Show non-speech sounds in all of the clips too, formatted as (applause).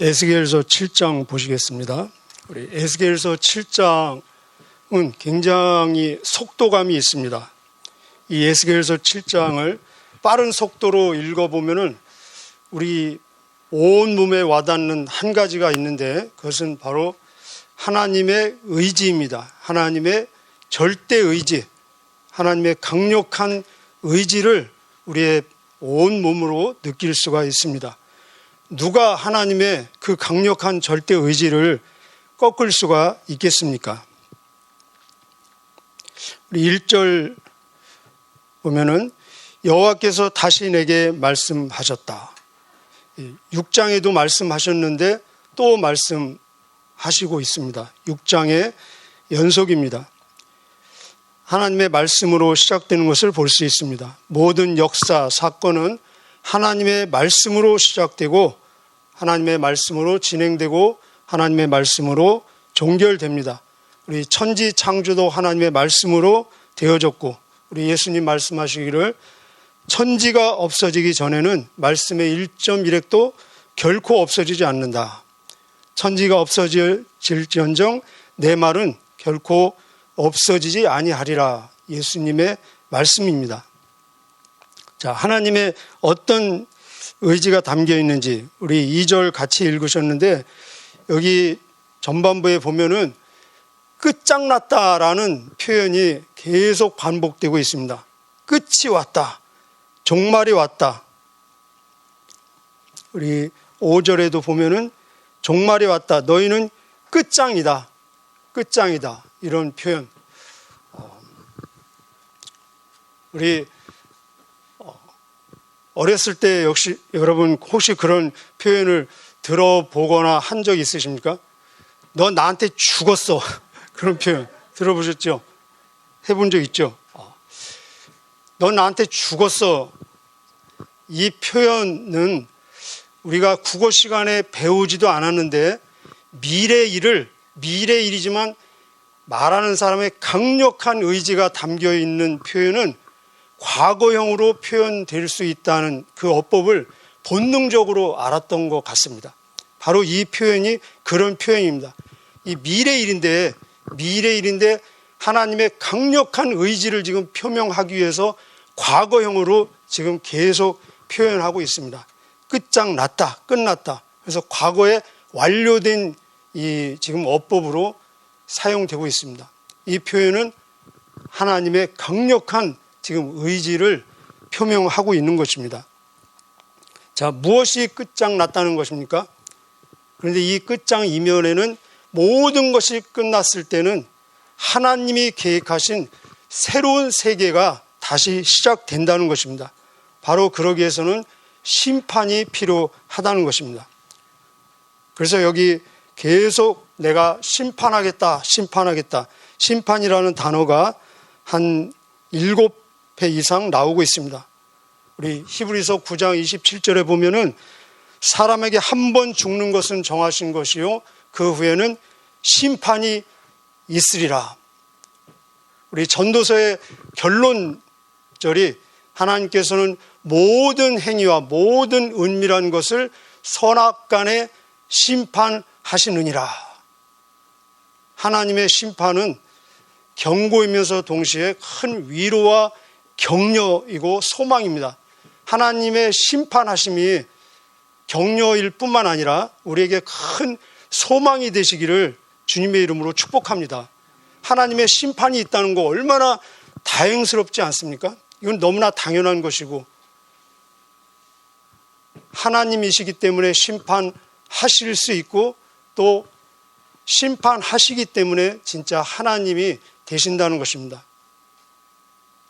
에스겔서 7장 보시겠습니다. 우리 에스겔서 7장은 굉장히 속도감이 있습니다. 이 에스겔서 7장을 빠른 속도로 읽어보면은 우리 온 몸에 와닿는 한 가지가 있는데 그것은 바로 하나님의 의지입니다. 하나님의 절대 의지, 하나님의 강력한 의지를 우리의 온 몸으로 느낄 수가 있습니다. 누가 하나님의 그 강력한 절대 의지를 꺾을 수가 있겠습니까? 우리 1절 보면은 여호와께서 다시 내게 말씀하셨다. 6장에도 말씀하셨는데 또 말씀하시고 있습니다. 6장의 연속입니다. 하나님의 말씀으로 시작되는 것을 볼 수 있습니다. 모든 역사, 사건은 하나님의 말씀으로 시작되고 하나님의 말씀으로 진행되고 하나님의 말씀으로 종결됩니다. 우리 천지 창조도 하나님의 말씀으로 되어졌고 우리 예수님 말씀하시기를 천지가 없어지기 전에는 말씀의 1.1핵도 결코 없어지지 않는다. 천지가 없어질지언정 내 말은 결코 없어지지 아니하리라. 예수님의 말씀입니다. 자, 하나님의 어떤 의지가 담겨 있는지 우리 2절 같이 읽으셨는데 여기 전반부에 보면은 끝장났다라는 표현이 계속 반복되고 있습니다. 끝이 왔다. 종말이 왔다. 우리 5절에도 보면은 종말이 왔다. 너희는 끝장이다. 끝장이다. 이런 표현. 어, 우리 어, 어렸을 때 역시 여러분 혹시 그런 표현을 들어보거나 한 적 있으십니까? 너 나한테 죽었어. (laughs) 그런 표현 들어보셨죠? 해본 적 있죠? 어. 너 나한테 죽었어. 이 표현은 우리가 국어 시간에 배우지도 않았는데 미래 일을 미래 일이지만 말하는 사람의 강력한 의지가 담겨 있는 표현은 과거형으로 표현될 수 있다는 그 어법을 본능적으로 알았던 것 같습니다. 바로 이 표현이 그런 표현입니다. 이 미래 일인데 미래 일인데 하나님의 강력한 의지를 지금 표명하기 위해서 과거형으로 지금 계속 표현하고 있습니다. 끝장 났다, 끝났다. 그래서 과거에 완료된 이 지금 어법으로 사용되고 있습니다. 이 표현은 하나님의 강력한 지금 의지를 표명하고 있는 것입니다. 자, 무엇이 끝장 났다는 것입니까? 그런데 이 끝장 이면에는 모든 것이 끝났을 때는 하나님이 계획하신 새로운 세계가 다시 시작된다는 것입니다. 바로 그러기 위해서는 심판이 필요하다는 것입니다. 그래서 여기 계속 내가 심판하겠다, 심판하겠다. 심판이라는 단어가 한 일곱 배 이상 나오고 있습니다. 우리 히브리서 9장 27절에 보면은 사람에게 한 번 죽는 것은 정하신 것이요. 그 후에는 심판이 있으리라. 우리 전도서의 결론절이 하나님께서는 모든 행위와 모든 은밀한 것을 선악 간에 심판하시느니라. 하나님의 심판은 경고이면서 동시에 큰 위로와 격려이고 소망입니다. 하나님의 심판하심이 격려일 뿐만 아니라 우리에게 큰 소망이 되시기를 주님의 이름으로 축복합니다. 하나님의 심판이 있다는 거 얼마나 다행스럽지 않습니까? 이건 너무나 당연한 것이고 하나님이시기 때문에 심판하실 수 있고 또 심판하시기 때문에 진짜 하나님이 되신다는 것입니다.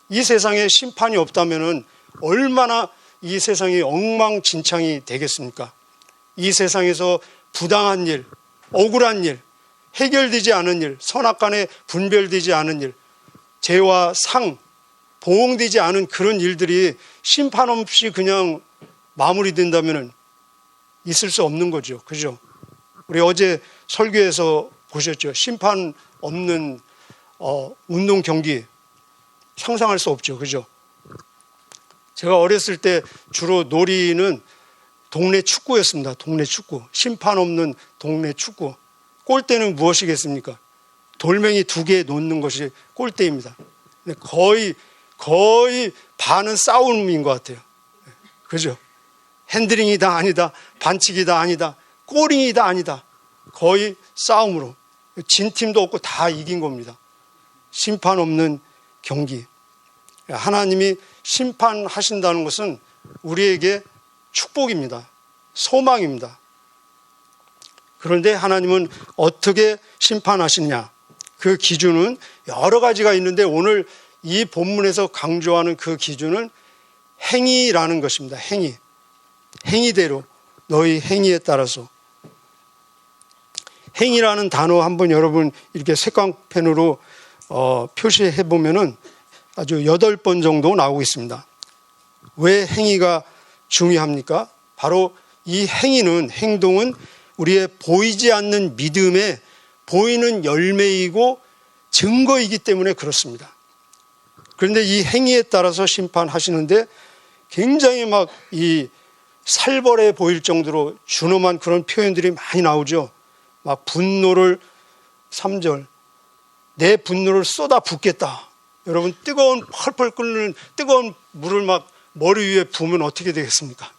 이 세상에 심판이 없다면 얼마나 이 세상이 엉망진창이 되겠습니까? 이 세상에서 부당한 일, 억울한 일, 해결되지 않은 일, 선악 간에 분별되지 않은 일, 죄와 상, 보응되지 않은 그런 일들이 심판 없이 그냥 마무리된다면 있을 수 없는 거죠. 그죠? 우리 어제 설교에서 보셨죠. 심판 없는 어, 운동 경기 상상할 수 없죠. 그죠? 제가 어렸을 때 주로 놀이는 동네 축구였습니다. 동네 축구. 심판 없는 동네 축구. 골대는 무엇이겠습니까? 돌멩이 두 개 놓는 것이 골대입니다. 거의, 거의 반은 싸움인 것 같아요. 그죠? 핸드링이다 아니다. 반칙이다 아니다. 꼬링이다 아니다. 거의 싸움으로. 진 팀도 없고 다 이긴 겁니다. 심판 없는 경기. 하나님이 심판하신다는 것은 우리에게 축복입니다. 소망입니다. 그런데 하나님은 어떻게 심판하시냐? 그 기준은 여러 가지가 있는데 오늘 이 본문에서 강조하는 그 기준은 행위라는 것입니다. 행위. 행위대로 너희 행위에 따라서 행위라는 단어 한번 여러분 이렇게 색광펜으로 어, 표시해 보면은 아주 여덟 번 정도 나오고 있습니다. 왜 행위가 중요합니까? 바로 이 행위는 행동은 우리의 보이지 않는 믿음에 보이는 열매이고 증거이기 때문에 그렇습니다. 그런데 이 행위에 따라서 심판하시는데 굉장히 막 이 살벌해 보일 정도로 준엄한 그런 표현들이 많이 나오죠. 막 분노를 3절 내 분노를 쏟아 붓겠다. 여러분 뜨거운 펄펄 끓는 뜨거운 물을 막 머리 위에 부으면 어떻게 되겠습니까?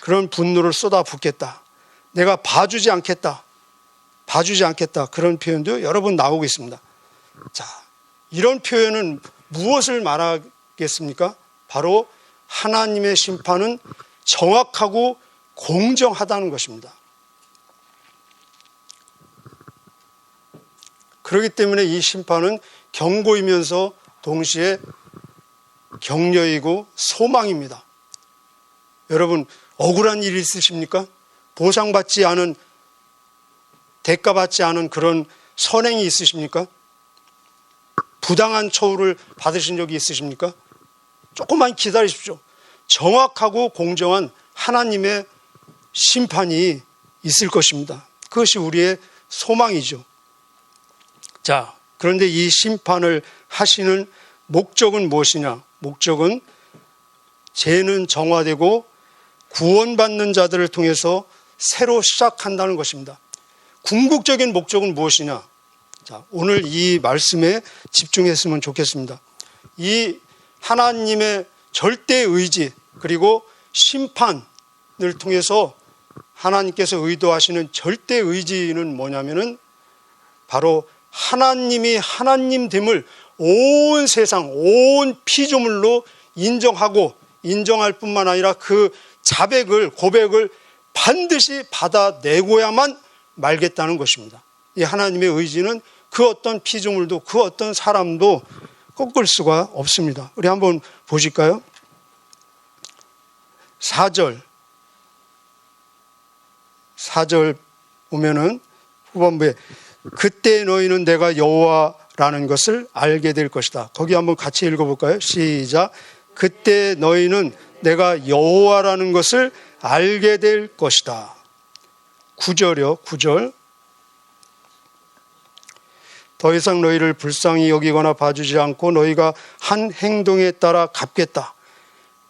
그런 분노를 쏟아 붓겠다. 내가 봐주지 않겠다. 봐주지 않겠다. 그런 표현도 여러 번 나오고 있습니다. 자, 이런 표현은 무엇을 말하겠습니까? 바로 하나님의 심판은 정확하고 공정하다는 것입니다. 그렇기 때문에 이 심판은 경고이면서 동시에 격려이고 소망입니다. 여러분, 억울한 일 있으십니까? 보상받지 않은, 대가받지 않은 그런 선행이 있으십니까? 부당한 처우를 받으신 적이 있으십니까? 조금만 기다리십시오. 정확하고 공정한 하나님의 심판이 있을 것입니다. 그것이 우리의 소망이죠. 자, 그런데 이 심판을 하시는 목적은 무엇이냐? 목적은 죄는 정화되고 구원받는 자들을 통해서 새로 시작한다는 것입니다. 궁극적인 목적은 무엇이냐? 자, 오늘 이 말씀에 집중했으면 좋겠습니다. 이 하나님의 절대 의지 그리고 심판을 통해서 하나님께서 의도하시는 절대 의지는 뭐냐면은 바로 하나님이 하나님됨을 온 세상, 온 피조물로 인정하고 인정할 뿐만 아니라 그 자백을, 고백을 반드시 받아내고야만 말겠다는 것입니다. 이 하나님의 의지는 그 어떤 피조물도 그 어떤 사람도 꺾을 수가 없습니다. 우리 한번 보실까요? 4절. 4절 보면은 후반부에 그때 너희는 내가 여호와라는 것을 알게 될 것이다. 거기 한번 같이 읽어볼까요? 시작. 그때 너희는 내가 여호와라는 것을 알게 될 것이다. 9절이요. 9절. 더 이상 너희를 불쌍히 여기거나 봐주지 않고 너희가 한 행동에 따라 갚겠다.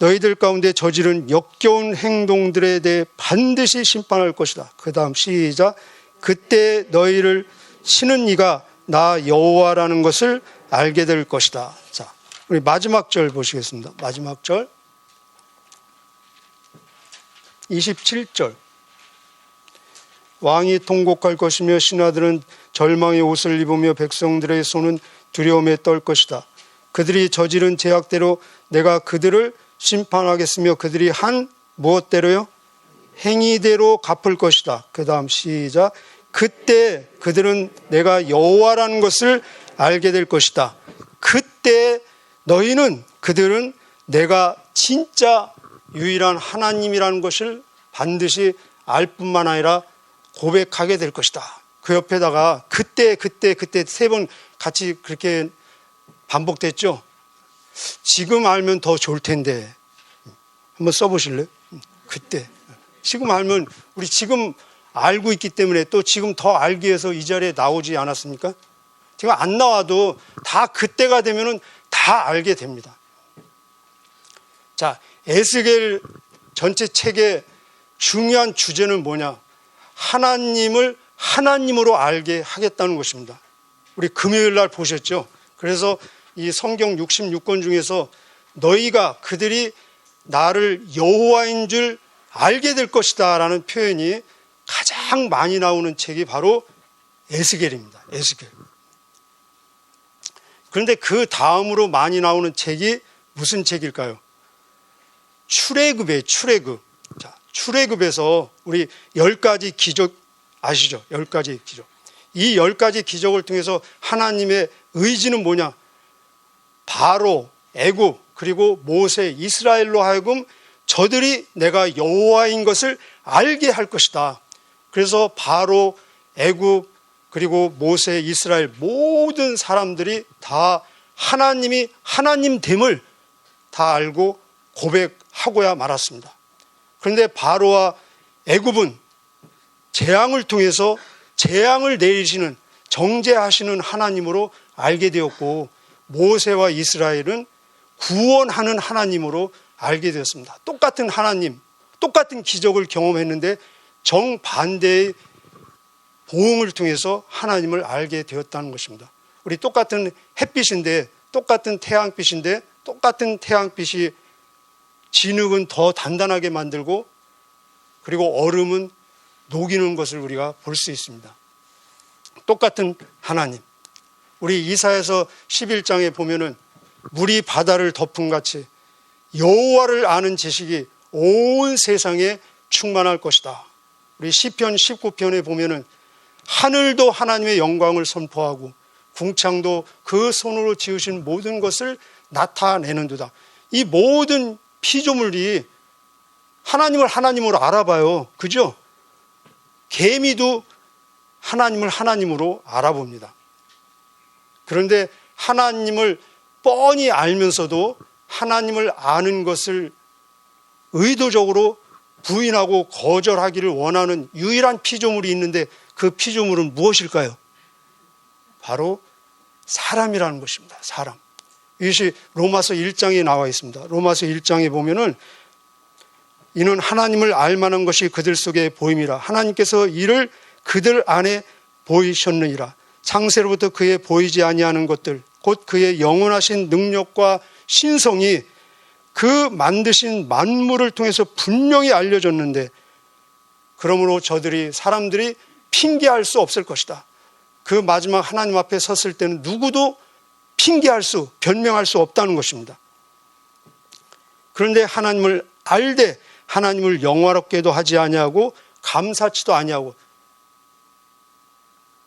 너희들 가운데 저지른 역겨운 행동들에 대해 반드시 심판할 것이다. 그 다음 시작. 그때 너희를 치는 이가 나 여호와라는 것을 알게 될 것이다. 자, 우리 마지막 절 보시겠습니다. 마지막 절. 27절. 왕이 통곡할 것이며 신하들은 절망의 옷을 입으며 백성들의 손은 두려움에 떨 것이다. 그들이 저지른 제약대로 내가 그들을 심판하겠으며 그들이 한 무엇대로요? 행위대로 갚을 것이다. 그 다음 시작. 그때 그들은 내가 여호와라는 것을 알게 될 것이다. 그때 너희는 그들은 내가 진짜 유일한 하나님이라는 것을 반드시 알 뿐만 아니라 고백하게 될 것이다. 그 옆에다가 그때 그때 그때 세 번 같이 그렇게 반복됐죠. 지금 알면 더 좋을 텐데 한번 써보실래요? 그때 지금 알면 우리 지금 알고 있기 때문에 또 지금 더 알기 위해서 이 자리에 나오지 않았습니까? 제가 안 나와도 다 그때가 되면은 다 알게 됩니다. 자, 에스겔 전체 책의 중요한 주제는 뭐냐? 하나님을 하나님으로 알게 하겠다는 것입니다. 우리 금요일 날 보셨죠? 그래서 이 성경 66권 중에서 너희가 그들이 나를 여호와인 줄 알게 될 것이다라는 표현이 가장 많이 나오는 책이 바로 에스겔입니다. 에스겔. 그런데 그 다음으로 많이 나오는 책이 무슨 책일까요? 출애굽의 출애굽. 자, 출애굽에서 우리 열 가지 기적 아시죠? 열 가지 기적. 이 열 가지 기적을 통해서 하나님의 의지는 뭐냐? 바로 애굽 그리고 모세 이스라엘로 하여금 저들이 내가 여호와인 것을 알게 할 것이다. 그래서 바로 애굽 그리고 모세 이스라엘 모든 사람들이 다 하나님이 하나님 됨을 다 알고 고백하고야 말았습니다. 그런데 바로와 애굽은 재앙을 통해서 재앙을 내리시는 정죄하시는 하나님으로 알게 되었고 모세와 이스라엘은 구원하는 하나님으로 알게 되었습니다. 똑같은 하나님, 똑같은 기적을 경험했는데 정반대의 보응을 통해서 하나님을 알게 되었다는 것입니다. 우리 똑같은 햇빛인데 똑같은 태양빛인데 똑같은 태양빛이 진흙은 더 단단하게 만들고 그리고 얼음은 녹이는 것을 우리가 볼 수 있습니다. 똑같은 하나님. 우리 이사에서 11장에 보면은 물이 바다를 덮은 같이 여호와를 아는 지식이 온 세상에 충만할 것이다. 우리 시편 19편에 보면은 하늘도 하나님의 영광을 선포하고 궁창도 그 손으로 지으신 모든 것을 나타내는도다. 이 모든 피조물이 하나님을 하나님으로 알아봐요. 그죠? 개미도 하나님을 하나님으로 알아봅니다. 그런데 하나님을 뻔히 알면서도 하나님을 아는 것을 의도적으로 부인하고 거절하기를 원하는 유일한 피조물이 있는데 그 피조물은 무엇일까요? 바로 사람이라는 것입니다. 사람. 이것이 로마서 1장에 나와 있습니다. 로마서 1장에 보면은 이는 하나님을 알만한 것이 그들 속에 보임이라. 하나님께서 이를 그들 안에 보이셨느니라. 창세로부터 그의 보이지 아니하는 것들, 곧 그의 영원하신 능력과 신성이 그 만드신 만물을 통해서 분명히 알려졌는데, 그러므로 저들이, 사람들이 핑계할 수 없을 것이다. 그 마지막 하나님 앞에 섰을 때는 누구도 핑계할 수, 변명할 수 없다는 것입니다. 그런데 하나님을 알되 하나님을 영화롭게도 하지 아니하고 감사치도 아니하고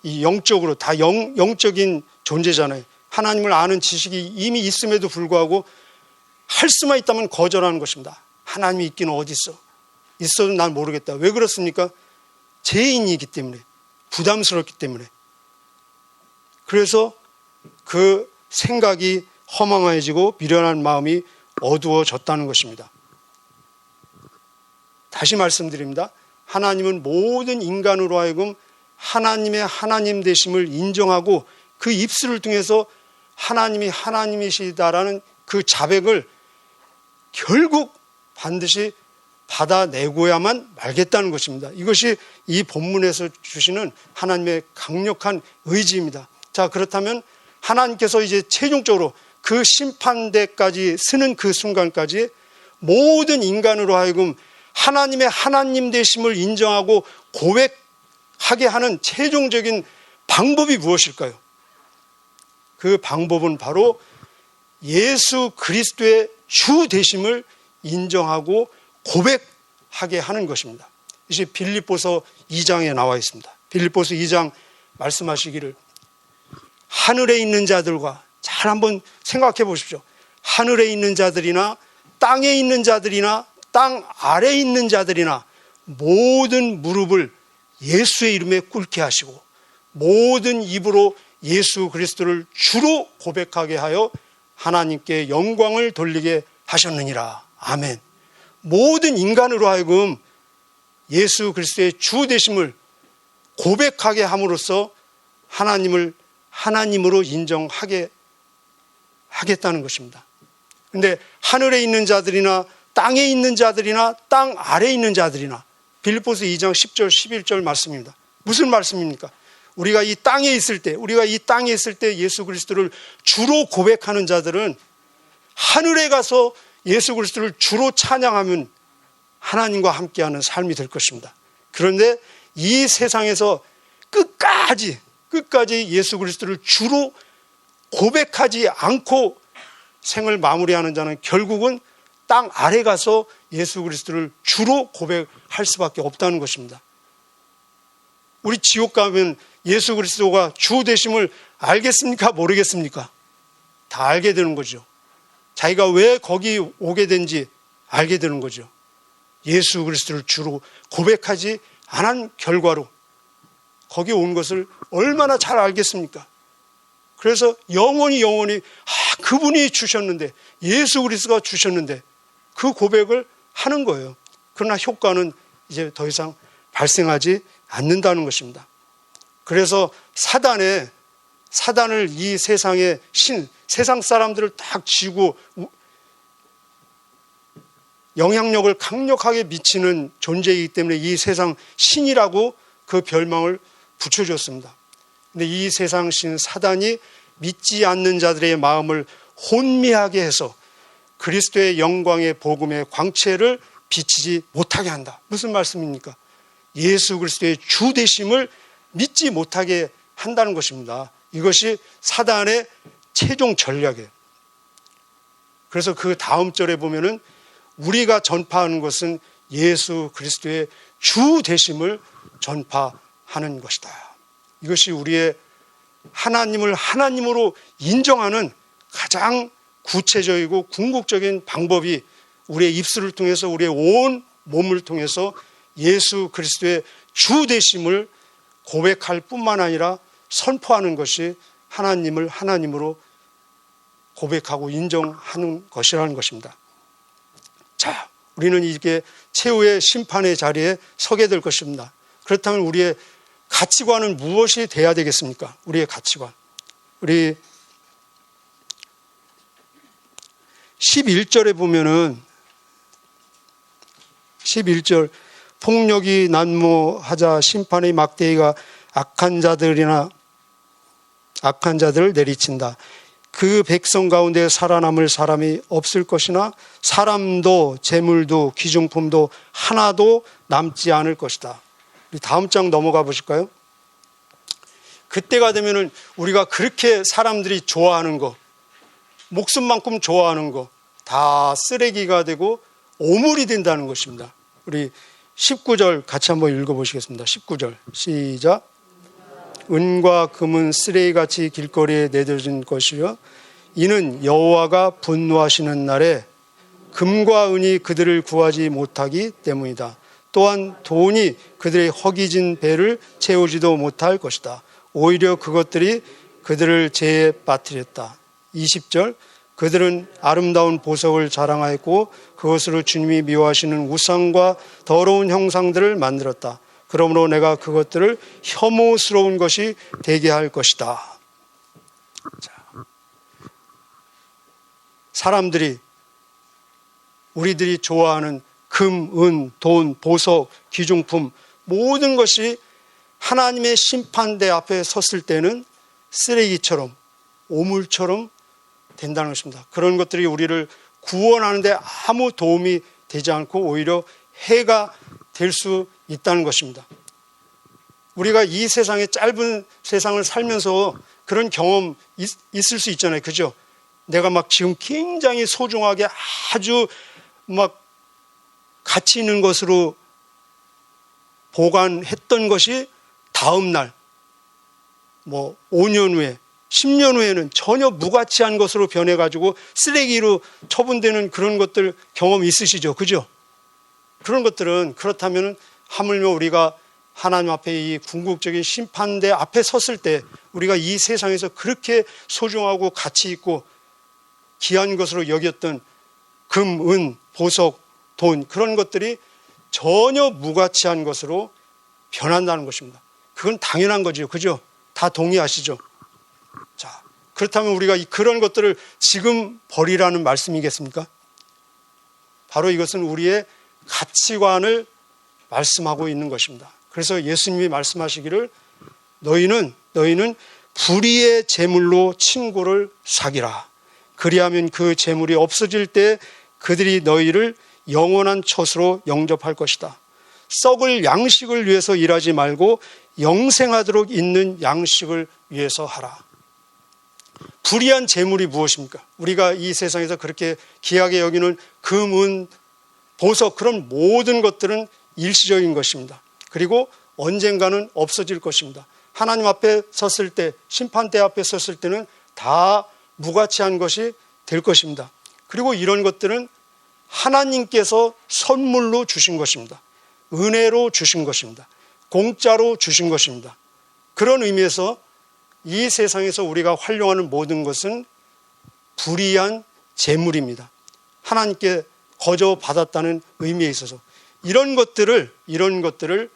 이 영적으로 다 영, 영적인 존재잖아요. 하나님을 아는 지식이 이미 있음에도 불구하고 할 수만 있다면 거절하는 것입니다. 하나님이 있기는 어디 있어? 있어도 난 모르겠다. 왜 그렇습니까? 죄인이기 때문에 부담스럽기 때문에 그래서 그 생각이 허망해지고 미련한 마음이 어두워졌다는 것입니다. 다시 말씀드립니다. 하나님은 모든 인간으로 하여금 하나님의 하나님 되심을 인정하고 그 입술을 통해서 하나님이 하나님이시다라는 그 자백을 결국 반드시 받아내고야만 말겠다는 것입니다. 이것이 이 본문에서 주시는 하나님의 강력한 의지입니다. 자, 그렇다면 하나님께서 이제 최종적으로 그 심판대까지 쓰는 그 순간까지 모든 인간으로 하여금 하나님의 하나님 되심을 인정하고 고백하게 하는 최종적인 방법이 무엇일까요? 그 방법은 바로 예수 그리스도의 주 되심을 인정하고 고백하게 하는 것입니다. 이제 빌립보서 2장에 나와 있습니다. 빌립보서 2장 말씀하시기를 하늘에 있는 자들과 잘 한번 생각해 보십시오. 하늘에 있는 자들이나 땅에 있는 자들이나 땅 아래에 있는 자들이나 모든 무릎을 예수의 이름에 꿇게 하시고 모든 입으로 예수 그리스도를 주로 고백하게 하여 하나님께 영광을 돌리게 하셨느니라. 아멘. 모든 인간으로 하여금 예수 그리스도의 주 되심을 고백하게 함으로써 하나님을 하나님으로 인정하게 하겠다는 것입니다. 근데 하늘에 있는 자들이나 땅에 있는 자들이나 땅 아래에 있는 자들이나 빌립보스 2장 10절 11절 말씀입니다. 무슨 말씀입니까? 우리가 이 땅에 있을 때 우리가 이 땅에 있을 때 예수 그리스도를 주로 고백하는 자들은 하늘에 가서 예수 그리스도를 주로 찬양하면 하나님과 함께하는 삶이 될 것입니다. 그런데 이 세상에서 끝까지 끝까지 예수 그리스도를 주로 고백하지 않고 생을 마무리하는 자는 결국은 땅 아래 가서 예수 그리스도를 주로 고백할 수밖에 없다는 것입니다. 우리 지옥 가면 예수 그리스도가 주 되심을 알겠습니까? 모르겠습니까? 다 알게 되는 거죠. 자기가 왜 거기 오게 된지 알게 되는 거죠. 예수 그리스도를 주로 고백하지 않은 결과로 거기 온 것을 얼마나 잘 알겠습니까? 그래서 영원히 영원히 아, 그분이 주셨는데 예수 그리스도가 주셨는데 그 고백을 하는 거예요. 그러나 효과는 이제 더 이상 발생하지 않는다는 것입니다. 그래서 사단에 사단을 이 세상의 신 세상 사람들을 딱 쥐고 영향력을 강력하게 미치는 존재이기 때문에 이 세상 신이라고 그 별명을 붙여줬습니다. 근데 이 세상 신 사단이 믿지 않는 자들의 마음을 혼미하게 해서 그리스도의 영광의 복음의 광채를 비치지 못하게 한다. 무슨 말씀입니까? 예수 그리스도의 주 되심을 믿지 못하게 한다는 것입니다. 이것이 사단의 최종 전략이에요. 그래서 그 다음 절에 보면은 우리가 전파하는 것은 예수 그리스도의 주 되심을 전파하는 것이다. 이것이 우리의 하나님을 하나님으로 인정하는 가장 구체적이고 궁극적인 방법이 우리의 입술을 통해서 우리의 온 몸을 통해서 예수 그리스도의 주 되심을 고백할 뿐만 아니라 선포하는 것이 하나님을 하나님으로 고백하고 인정하는 것이라는 것입니다. 자, 우리는 이게 최후의 심판의 자리에 서게 될 것입니다. 그렇다면 우리의 가치관은 무엇이 돼야 되겠습니까? 우리의 가치관. 우리 11절에 보면은 11절 폭력이 난무하자 심판의 막대기가 악한 자들이나 악한 자들을 내리친다. 그 백성 가운데 살아남을 사람이 없을 것이나 사람도 재물도 기중품도 하나도 남지 않을 것이다. 우리 다음 장 넘어가 보실까요? 그때가 되면은 우리가 그렇게 사람들이 좋아하는 거, 목숨만큼 좋아하는 거, 다 쓰레기가 되고 오물이 된다는 것입니다. 우리 19절 같이 한번 읽어보시겠습니다. 19절 시작. 은과 금은 쓰레기 같이 길거리에 내려진 것이요 이는 여호와가 분노하시는 날에 금과 은이 그들을 구하지 못하기 때문이다. 또한 돈이 그들의 허기진 배를 채우지도 못할 것이다. 오히려 그것들이 그들을 죄에 빠뜨렸다. 20절 그들은 아름다운 보석을 자랑하였고 그것으로 주님이 미워하시는 우상과 더러운 형상들을 만들었다. 그러므로 내가 그것들을 혐오스러운 것이 되게 할 것이다. 자, 사람들이 우리들이 좋아하는 금, 은, 돈, 보석, 귀중품 모든 것이 하나님의 심판대 앞에 섰을 때는 쓰레기처럼 오물처럼 된다는 것입니다. 그런 것들이 우리를 구원하는데 아무 도움이 되지 않고 오히려 해가 될 수 있다는 것입니다. 우리가 이 세상의 짧은 세상을 살면서 그런 경험 있, 있을 수 있잖아요. 그죠? 내가 막 지금 굉장히 소중하게 아주 막 가치 있는 것으로 보관했던 것이 다음 날, 뭐 5년 후에 10년 후에는 전혀 무가치한 것으로 변해가지고 쓰레기로 처분되는 그런 것들 경험 있으시죠? 그죠? 그런 것들은 그렇다면 하물며 우리가 하나님 앞에 이 궁극적인 심판대 앞에 섰을 때 우리가 이 세상에서 그렇게 소중하고 가치 있고 귀한 것으로 여겼던 금, 은, 보석, 돈 그런 것들이 전혀 무가치한 것으로 변한다는 것입니다. 그건 당연한 거죠. 그죠? 다 동의하시죠? 자, 그렇다면 우리가 그런 것들을 지금 버리라는 말씀이겠습니까? 바로 이것은 우리의 가치관을 말씀하고 있는 것입니다. 그래서 예수님이 말씀하시기를 너희는 너희는 불의의 재물로 친구를 사귀라. 그리하면 그 재물이 없어질 때 그들이 너희를 영원한 처수로 영접할 것이다. 썩을 양식을 위해서 일하지 말고 영생하도록 있는 양식을 위해서 하라. 불의한 재물이 무엇입니까? 우리가 이 세상에서 그렇게 귀하게 여기는 금, 은, 보석 그런 모든 것들은 일시적인 것입니다. 그리고 언젠가는 없어질 것입니다. 하나님 앞에 섰을 때, 심판대 앞에 섰을 때는 다 무가치한 것이 될 것입니다. 그리고 이런 것들은 하나님께서 선물로 주신 것입니다. 은혜로 주신 것입니다. 공짜로 주신 것입니다. 그런 의미에서 이 세상에서 우리가 활용하는 모든 것은 불이한 재물입니다. 하나님께 거저 받았다는 의미에 있어서 이런 것들을 이런 것들을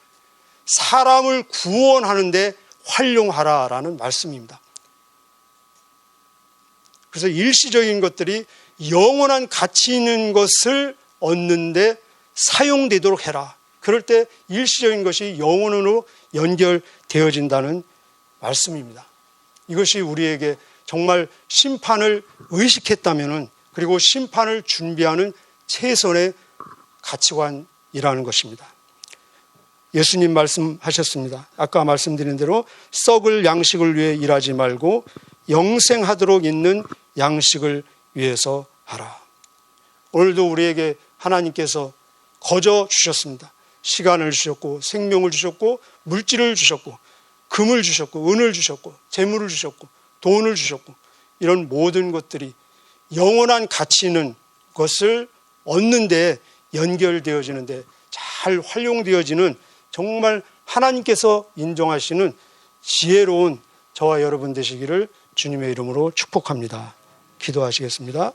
사람을 구원하는데 활용하라라는 말씀입니다. 그래서 일시적인 것들이 영원한 가치 있는 것을 얻는데 사용되도록 해라. 그럴 때 일시적인 것이 영원으로 연결되어진다는 말씀입니다. 이것이 우리에게 정말 심판을 의식했다면은 그리고 심판을 준비하는 최선의 가치관이라는 것입니다. 예수님 말씀하셨습니다. 아까 말씀드린 대로 썩을 양식을 위해 일하지 말고 영생하도록 있는 양식을 위해서 하라. 오늘도 우리에게 하나님께서 거저 주셨습니다. 시간을 주셨고 생명을 주셨고 물질을 주셨고 금을 주셨고 은을 주셨고 재물을 주셨고 돈을 주셨고 이런 모든 것들이 영원한 가치 있는 것을 얻는 데 연결되어지는 데 잘 활용되어지는 정말 하나님께서 인정하시는 지혜로운 저와 여러분 되시기를 주님의 이름으로 축복합니다. 기도하시겠습니다.